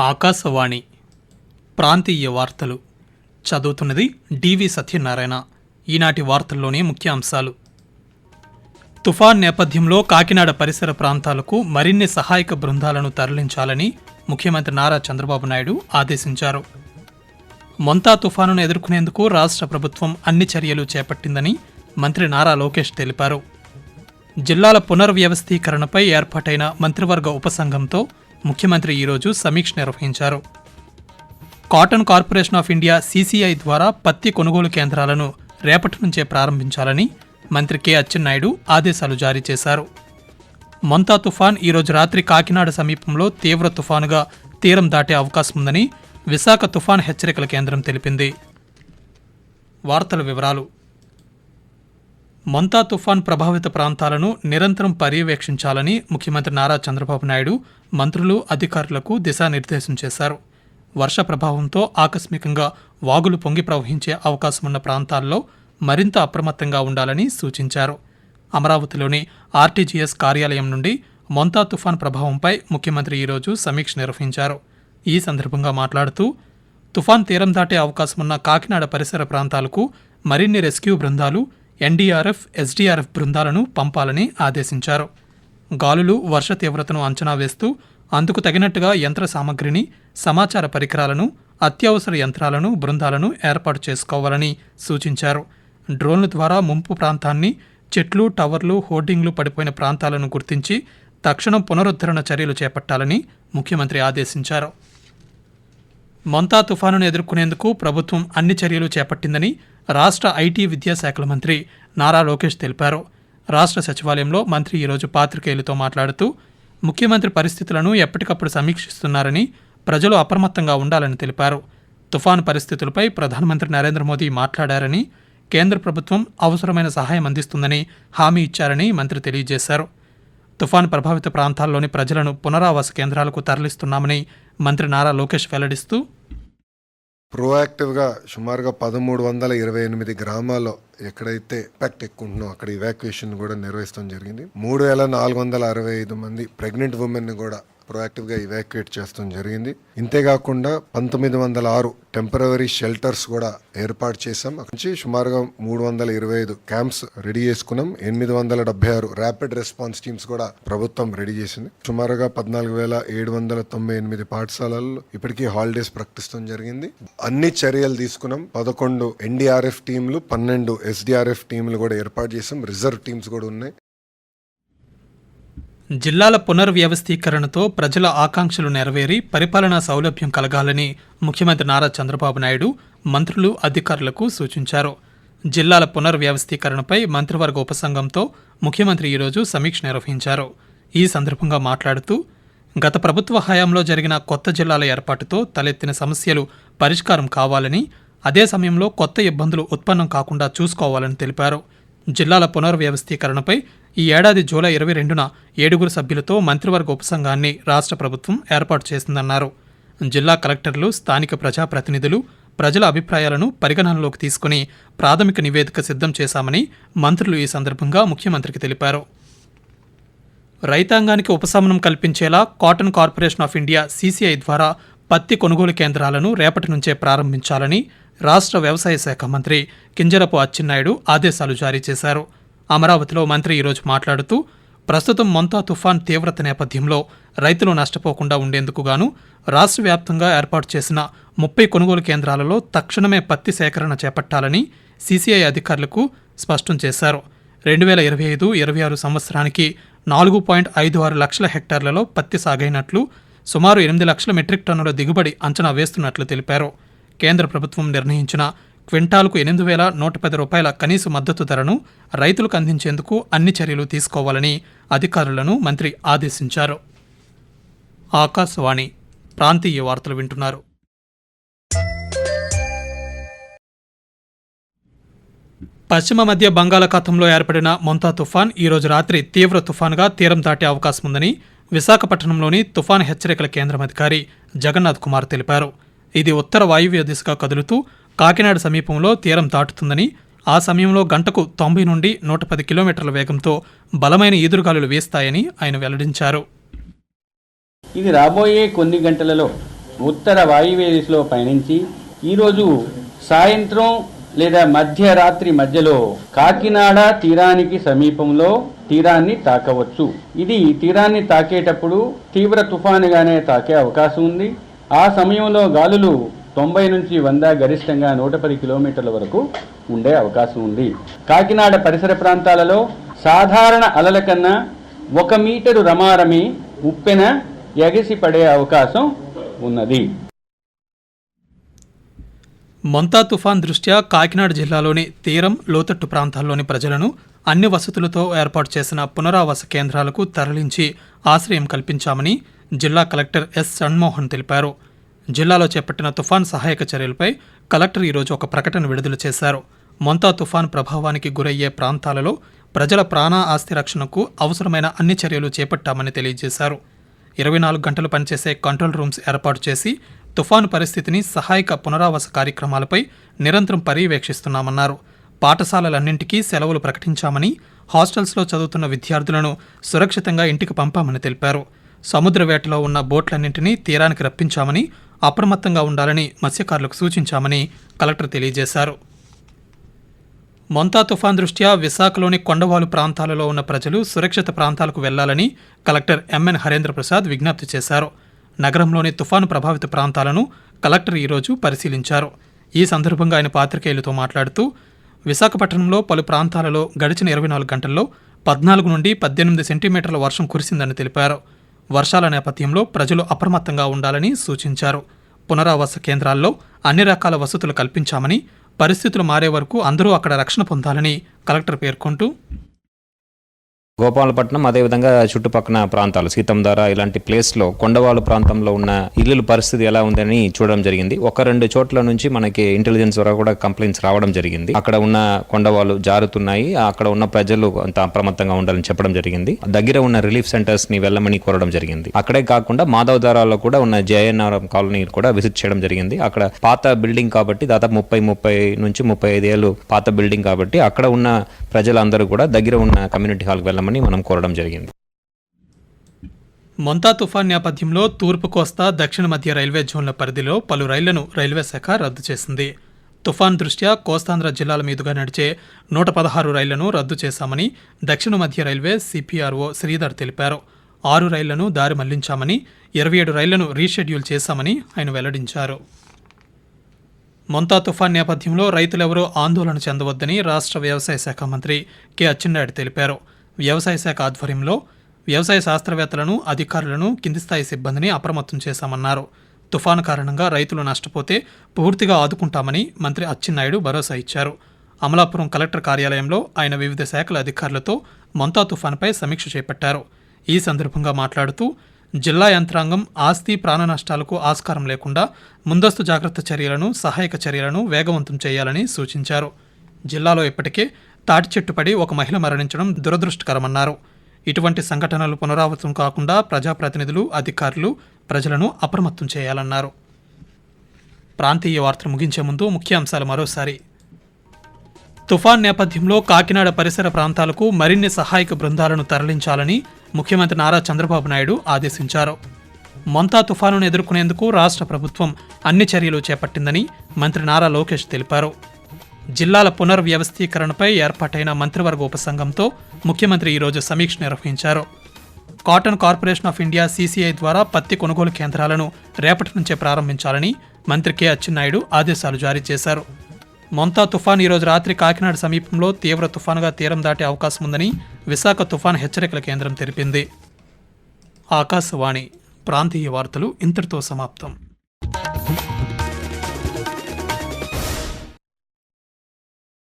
ఆకాశవాణి ప్రాంతీయ వార్తలు. చదువుతున్నది డివి సత్యనారాయణ. ఈనాటి వార్తల్లోనే ముఖ్యాంశాలు. తుఫాన్ నేపథ్యంలో కాకినాడ పరిసర ప్రాంతాలకు మరిన్ని సహాయక బృందాలను తరలించాలని ముఖ్యమంత్రి నారా చంద్రబాబు నాయుడు ఆదేశించారు. మొంతా తుఫానును ఎదుర్కొనేందుకు రాష్ట్ర ప్రభుత్వం అన్ని చర్యలు చేపట్టిందని మంత్రి నారా లోకేష్ తెలిపారు. జిల్లాల పునర్వ్యవస్థీకరణపై ఏర్పాటైన మంత్రివర్గ ఉపసంఘంతో ముఖ్యమంత్రి ఈరోజు సమీక్ష నిర్వహించారు. Cotton corporation of India CCI ద్వారా పత్తి కొనుగోలు కేంద్రాలను రేపటి నుంచే ప్రారంభించాలని మంత్రి కె అచ్చెన్నాయుడు ఆదేశాలు జారీ చేశారు. మొంతా తుఫాన్ ఈరోజు రాత్రి కాకినాడ సమీపంలో తీవ్ర తుఫానుగా తీరం దాటే అవకాశం ఉందని విశాఖ తుఫాన్ హెచ్చరికల కేంద్రం తెలిపింది. వార్తల వివరాలు మొంతా తుఫాన్ ప్రభావిత ప్రాంతాలను నిరంతరం పర్యవేక్షించాలని ముఖ్యమంత్రి నారా చంద్రబాబు నాయుడు మంత్రులు అధికారులకు దిశానిర్దేశం చేశారు. వర్ష ప్రభావంతో ఆకస్మికంగా వాగులు పొంగి ప్రవహించే అవకాశమున్న ప్రాంతాల్లో మరింత అప్రమత్తంగా ఉండాలని సూచించారు. అమరావతిలోని ఆర్టీజీఎస్ కార్యాలయం నుండి మొంతా తుఫాన్ ప్రభావంపై ముఖ్యమంత్రి ఈరోజు సమీక్ష నిర్వహించారు. ఈ సందర్భంగా మాట్లాడుతూ తుఫాన్ తీరం దాటే అవకాశమున్న కాకినాడ పరిసర ప్రాంతాలకు మరిన్ని రెస్క్యూ బృందాలు ఎన్డీఆర్ఎఫ్ ఎస్డీఆర్ఎఫ్ బృందాలను పంపాలని ఆదేశించారు. గాలులు వర్ష తీవ్రతను అంచనా వేస్తూ అందుకు తగినట్టుగా యంత్ర సామగ్రిని సమాచార పరికరాలను అత్యవసర యంత్రాలను బృందాలను ఏర్పాటు చేసుకోవాలని సూచించారు. డ్రోన్ల ద్వారా ముంపు ప్రాంతాన్ని చెట్లు టవర్లు హోర్డింగ్లు పడిపోయిన ప్రాంతాలను గుర్తించి తక్షణం పునరుద్ధరణ చర్యలు చేపట్టాలని ముఖ్యమంత్రి ఆదేశించారు. మొంతా తుఫానును ఎదుర్కొనేందుకు ప్రభుత్వం అన్ని చర్యలు చేపట్టిందని రాష్ట్ర ఐటీ విద్యాశాఖల మంత్రి నారా లోకేష్ తెలిపారు. రాష్ట్ర సచివాలయంలో మంత్రి ఈరోజు పాత్రికేయులతో మాట్లాడుతూ ముఖ్యమంత్రి పరిస్థితులను ఎప్పటికప్పుడు సమీక్షిస్తున్నారని ప్రజలు అప్రమత్తంగా ఉండాలని తెలిపారు. తుఫాను పరిస్థితులపై ప్రధానమంత్రి నరేంద్ర మోదీ మాట్లాడారని కేంద్ర ప్రభుత్వం అవసరమైన సహాయం అందిస్తుందని హామీ ఇచ్చారని మంత్రి తెలియజేశారు. తుఫాను ప్రభావిత ప్రాంతాల్లోని ప్రజలను పునరావాస కేంద్రాలకు తరలిస్తున్నామని మంత్రి నారా లోకేష్ వెల్లడిస్తూ ప్రోయాక్టివ్గా సుమారుగా పదమూడు వందల ఇరవై ఎనిమిది గ్రామాల్లో ఎక్కడైతే ఇంపాక్ట్ ఎక్కువ ఉంటుందో అక్కడ ఇవాక్యుయేషన్ కూడా నిర్వహిస్తాం జరిగింది. మూడు వేల నాలుగు వందల అరవై ఐదు మంది ప్రెగ్నెంట్ ఉమెన్ కూడా ప్రొయాక్టివ్గా ఇవాక్యుయేట్ చేస్తాం జరిగింది. ఇంతేకాకుండా పంతొమ్మిది వందల ఆరు టెంపరవరీ షెల్టర్స్ కూడా ఏర్పాటు చేశాం. అక్కడి నుంచి సుమారుగా మూడు వందల ఇరవై ఐదు క్యాంప్స్ రెడీ చేసుకున్నాం. ఎనిమిది వందల డెబ్బై ఆరు ర్యాపిడ్ రెస్పాన్స్ టీమ్స్ కూడా ప్రభుత్వం రెడీ చేసింది. సుమారుగా పద్నాలుగు వేల ఏడు వందల తొంభై ఎనిమిది పాఠశాలల్లో ఇప్పటికీ హాలిడేస్ ప్రకటిస్తాం జరిగింది. అన్ని చర్యలు తీసుకున్నాం. పదకొండు ఎన్డీఆర్ఎఫ్ టీంలు పన్నెండు ఎస్డీఆర్ఎఫ్ టీంలు కూడా ఏర్పాటు చేసాం రిజర్వ్ టీమ్స్ కూడా ఉన్నాయి. జిల్లాల పునర్వ్యవస్థీకరణతో ప్రజల ఆకాంక్షలు నెరవేరి పరిపాలనా సౌలభ్యం కలగాలని ముఖ్యమంత్రి నారా చంద్రబాబు నాయుడు మంత్రులు అధికారులకు సూచించారు. జిల్లాల పునర్వ్యవస్థీకరణపై మంత్రివర్గ ఉపసంఘంతో ముఖ్యమంత్రి ఈరోజు సమీక్ష నిర్వహించారు. ఈ సందర్భంగా మాట్లాడుతూ గత ప్రభుత్వ హయాంలో జరిగిన కొత్త జిల్లాల ఏర్పాటుతో తలెత్తిన సమస్యలు పరిష్కారం కావాలని అదే సమయంలో కొత్త ఇబ్బందులు ఉత్పన్నం కాకుండా చూసుకోవాలని తెలిపారు. జిల్లాల పునర్వ్యవస్థీకరణపై ఈ ఏడాది జూలై ఇరవై రెండున ఏడుగురు సభ్యులతో మంత్రివర్గ ఉపసంఘాన్ని రాష్ట్ర ప్రభుత్వం ఏర్పాటు చేసిందన్నారు. జిల్లా కలెక్టర్లు స్థానిక ప్రజాప్రతినిధులు ప్రజల అభిప్రాయాలను పరిగణనలోకి తీసుకుని ప్రాథమిక నివేదిక సిద్ధం చేశామని మంత్రులు ఈ సందర్భంగా ముఖ్యమంత్రికి తెలిపారు. రైతాంగానికి ఉపశమనం కల్పించేలా cotton corporation of India CCI ద్వారా పత్తి కొనుగోలు కేంద్రాలను రేపటి నుంచే ప్రారంభించాలని రాష్ట్ర వ్యవసాయ శాఖ మంత్రి కింజరపు అచ్చెన్నాయుడు ఆదేశాలు జారీ చేశారు. అమరావతిలో మంత్రి ఈరోజు మాట్లాడుతూ ప్రస్తుతం మొంతా తుఫాన్ తీవ్రత నేపథ్యంలో రైతులు నష్టపోకుండా ఉండేందుకు గాను రాష్ట్ర వ్యాప్తంగా ఏర్పాటు చేసిన ముప్పై కొనుగోలు కేంద్రాలలో తక్షణమే పత్తి సేకరణ చేపట్టాలని సీసీఐ అధికారులకు స్పష్టం చేశారు. రెండు వేల ఇరవై ఐదు ఇరవై ఆరు సంవత్సరానికి నాలుగు పాయింట్ ఐదు ఆరు లక్షల హెక్టార్లలో పత్తి సాగైనట్లు సుమారు ఎనిమిది లక్షల మెట్రిక్ టన్నుల దిగుబడి అంచనా వేస్తున్నట్లు తెలిపారు. కేంద్ర ప్రభుత్వం నిర్ణయించిన క్వింటాల్కు ఎనిమిది వేల నూట పది రూపాయల కనీస మద్దతు ధరను రైతులకు అందించేందుకు అన్ని చర్యలు తీసుకోవాలని అధికారులను మంత్రి ఆదేశించారు. ఆకాశవాణి ప్రాంతీయ వార్తలు వింటున్నారు. పశ్చిమ మధ్య బంగాళాఖాతంలో ఏర్పడిన మొంతా తుఫాన్ ఈరోజు రాత్రి తీవ్ర తుఫాన్గా తీరం దాటే అవకాశం ఉందని విశాఖపట్నంలోని తుఫాన్ హెచ్చరికల కేంద్రం అధికారి జగన్నాథ్ కుమార్ తెలిపారు. ఇది ఉత్తర వాయువ్య దిశగా కదులుతూ కాకినాడ సమీపంలో తీరం దాటుతుందని ఆ సమయంలో గంటకు తొంభై నుండి నూట పది కిలోమీటర్ల వేగంతో బలమైన ఈదురుగాలులు వేస్తాయని ఆయన వెల్లడించారు. ఇది రాబోయే కొన్ని గంటలలో ఉత్తర వాయువ్య దిశలో పయనించి ఈరోజు సాయంత్రం లేదా మధ్యరాత్రి మధ్యలో కాకినాడ తీరానికి సమీపంలో తీరాన్ని తాకవచ్చు. ఇది తీరాన్ని తాకేటప్పుడు తీవ్ర తుఫానుగానే తాకే అవకాశం ఉంది. ఆ సమయంలో గాలులు తొంభై నుంచి వంద గరిష్టంగా నూట పది కిలోమీటర్ల వరకు ఉండే అవకాశం ఉంది. కాకినాడ పరిసర ప్రాంతాలలో సాధారణ అలల కన్నా ఒక మీటరు రమారమి ఉప్పెన ఎగసి పడే అవకాశం ఉన్నది. మొంతా తుఫాన్ దృష్ట్యా కాకినాడ జిల్లాలోని తీరం లోతట్టు ప్రాంతాల్లోని ప్రజలను అన్ని వసతులతో ఏర్పాటు చేసిన పునరావాస కేంద్రాలకు తరలించి ఆశ్రయం కల్పించామని జిల్లా కలెక్టర్ ఎస్ షణ్మోహన్ తెలిపారు. జిల్లాలో చేపట్టిన తుఫాన్ సహాయక చర్యలపై కలెక్టర్ ఈరోజు ఒక ప్రకటన విడుదల చేశారు. మొంతా తుఫాన్ ప్రభావానికి గురయ్యే ప్రాంతాలలో ప్రజల ప్రాణ ఆస్తి రక్షణకు అవసరమైన అన్ని చర్యలు చేపట్టామని తెలియజేశారు. ఇరవై నాలుగు గంటలు పనిచేసే కంట్రోల్ రూమ్స్ ఏర్పాటు చేసి తుఫాను పరిస్థితిని సహాయక పునరావాస కార్యక్రమాలపై నిరంతరం పర్యవేక్షిస్తున్నామన్నారు. పాఠశాలలన్నింటికీ సెలవులు ప్రకటించామని హాస్టల్స్లో చదువుతున్న విద్యార్థులను సురక్షితంగా ఇంటికి పంపామని తెలిపారు. సముద్ర వేటలో ఉన్న బోట్లన్నింటినీ తీరానికి రప్పించామని అప్రమత్తంగా ఉండాలని మత్స్యకారులకు సూచించామని కలెక్టర్ తెలియజేశారు. మొంతా తుఫాన్ దృష్ట్యా విశాఖలోని కొండవాలు ప్రాంతాలలో ఉన్న ప్రజలు సురక్షిత ప్రాంతాలకు వెళ్ళాలని కలెక్టర్ ఎంఎన్ హరేంద్ర ప్రసాద్ విజ్ఞప్తి చేశారు. నగరంలోని తుఫాను ప్రభావిత ప్రాంతాలను కలెక్టర్ ఈరోజు పరిశీలించారు. ఈ సందర్భంగా ఆయన పాత్రికేయులతో మాట్లాడుతూ విశాఖపట్నంలో పలు ప్రాంతాలలో గడిచిన ఇరవై నాలుగు గంటల్లో పద్నాలుగు నుండి పద్దెనిమిది సెంటీమీటర్ల వర్షం కురిసిందని తెలిపారు. వర్షాల నేపథ్యంలో ప్రజలు అప్రమత్తంగా ఉండాలని సూచించారు. పునరావాస కేంద్రాల్లో అన్ని రకాల వసతులు కల్పించామని పరిస్థితులు మారే వరకు అందరూ అక్కడ రక్షణ పొందాలని కలెక్టర్ పేర్కొంటూ గోపాలపట్నం అదేవిధంగా చుట్టుపక్కల ప్రాంతాలు. సీతంధార ఇలాంటి ప్లేస్లో కొండవాళ్ళు ప్రాంతంలో ఉన్న ఇల్లుల పరిస్థితి ఎలా ఉందని చూడడం జరిగింది. ఒక రెండు చోట్ల నుంచి మనకి ఇంటెలిజెన్స్ ద్వారా కూడా కంప్లైంట్స్ రావడం జరిగింది. అక్కడ ఉన్న కొండవాళ్ళు జారుతున్నాయి. అక్కడ ఉన్న ప్రజలు అంత అప్రమత్తంగా ఉండాలని చెప్పడం జరిగింది. దగ్గర ఉన్న రిలీఫ్ సెంటర్స్ని వెళ్ళమని కోరడం జరిగింది. అక్కడే కాకుండా మాధవధారాలో కూడా ఉన్న జయనార్ కాలనీ కూడా విజిట్ చేయడం జరిగింది. అక్కడ పాత బిల్డింగ్ కాబట్టి దాదాపు ముప్పై ముప్పై నుంచి ముప్పై ఐదు ఏళ్ళు పాత బిల్డింగ్ కాబట్టి అక్కడ ఉన్న ప్రజలందరూ కూడా దగ్గర ఉన్న కమ్యూనిటీ హాల్కి వెళ్ళమని మనం కోరడం జరిగింది. మొంతా తుఫాన్ నేపథ్యంలో తూర్పు కోస్తా దక్షిణ మధ్య రైల్వే జోన్ల పరిధిలో పలు రైళ్ళను రైల్వే శాఖ రద్దు చేసింది. తుఫాన్ దృష్ట్యా కోస్తాంధ్ర జిల్లాల మీదుగా నడిచే నూట పదహారు రైళ్ళను రద్దు చేశామని దక్షిణ మధ్య రైల్వే సిపిఆర్ఓ శ్రీధర్ తెలిపారు. ఆరు రైళ్ళను దారి మళ్ళించామని ఇరవై ఏడు రైళ్ళను రీషెడ్యూల్ చేశామని ఆయన వెల్లడించారు. మొంతా తుఫాన్ నేపథ్యంలో రైతులెవరూ ఆందోళన చెందవద్దని రాష్ట్ర వ్యవసాయ శాఖ మంత్రి కె అచ్చెన్నాయుడు తెలిపారు. వ్యవసాయ శాఖ ఆధ్వర్యంలో వ్యవసాయ శాస్త్రవేత్తలను అధికారులను కింది స్థాయి సిబ్బందిని అప్రమత్తం చేశామన్నారు. తుఫాను కారణంగా రైతులు నష్టపోతే పూర్తిగా ఆదుకుంటామని మంత్రి అచ్చెన్నాయుడు భరోసా ఇచ్చారు. అమలాపురం కలెక్టర్ కార్యాలయంలో ఆయన వివిధ శాఖల అధికారులతో మొంతా తుఫానుపై సమీక్ష చేపట్టారు. ఈ సందర్భంగా మాట్లాడుతూ జిల్లా యంత్రాంగం ఆస్తి ప్రాణ నష్టాలకు ఆస్కారం లేకుండా ముందస్తు జాగ్రత్త చర్యలను సహాయక చర్యలను వేగవంతం చేయాలని సూచించారు. జిల్లాలో ఇప్పటికే తాటి చెట్టు పడి ఒక మహిళ మరణించడం దురదృష్టకరమన్నారు. ఇటువంటి సంఘటనలు పునరావృతం కాకుండా ప్రజాప్రతినిధులు అధికారులు ప్రజలను అప్రమత్తం చేయాలన్నారు. ప్రాంతీయ వార్తలు ముగించే ముందు ముఖ్యాంశాలు మరోసారి. తుఫాన్ నేపథ్యంలో కాకినాడ పరిసర ప్రాంతాలకు మరిన్ని సహాయక బృందాలను తరలించాలని ముఖ్యమంత్రి నారా చంద్రబాబు నాయుడు ఆదేశించారు. మొంతా తుఫానును ఎదుర్కొనేందుకు రాష్ట్ర ప్రభుత్వం అన్ని చర్యలు చేపట్టిందని మంత్రి నారా లోకేష్ తెలిపారు. జిల్లాల పునర్వ్యవస్థీకరణపై ఏర్పాటైన మంత్రివర్గ ఉపసంఘంతో ముఖ్యమంత్రి ఈరోజు సమీక్ష నిర్వహించారు. Cotton corporation of India CCI ద్వారా పత్తి కొనుగోలు కేంద్రాలను రేపటి నుంచే ప్రారంభించాలని మంత్రి కె అచ్చెన్నాయుడు ఆదేశాలు జారీ చేశారు. మొంతా తుఫాన్ ఈరోజు రాత్రి కాకినాడ సమీపంలో తీవ్ర తుఫానుగా తీరం దాటే అవకాశం ఉందని విశాఖ తుఫాన్ హెచ్చరికల కేంద్రం తెలిపింది. ఆకాశవాణి ప్రాంతీయ వార్తలు ఇంతటితో సమాప్తం.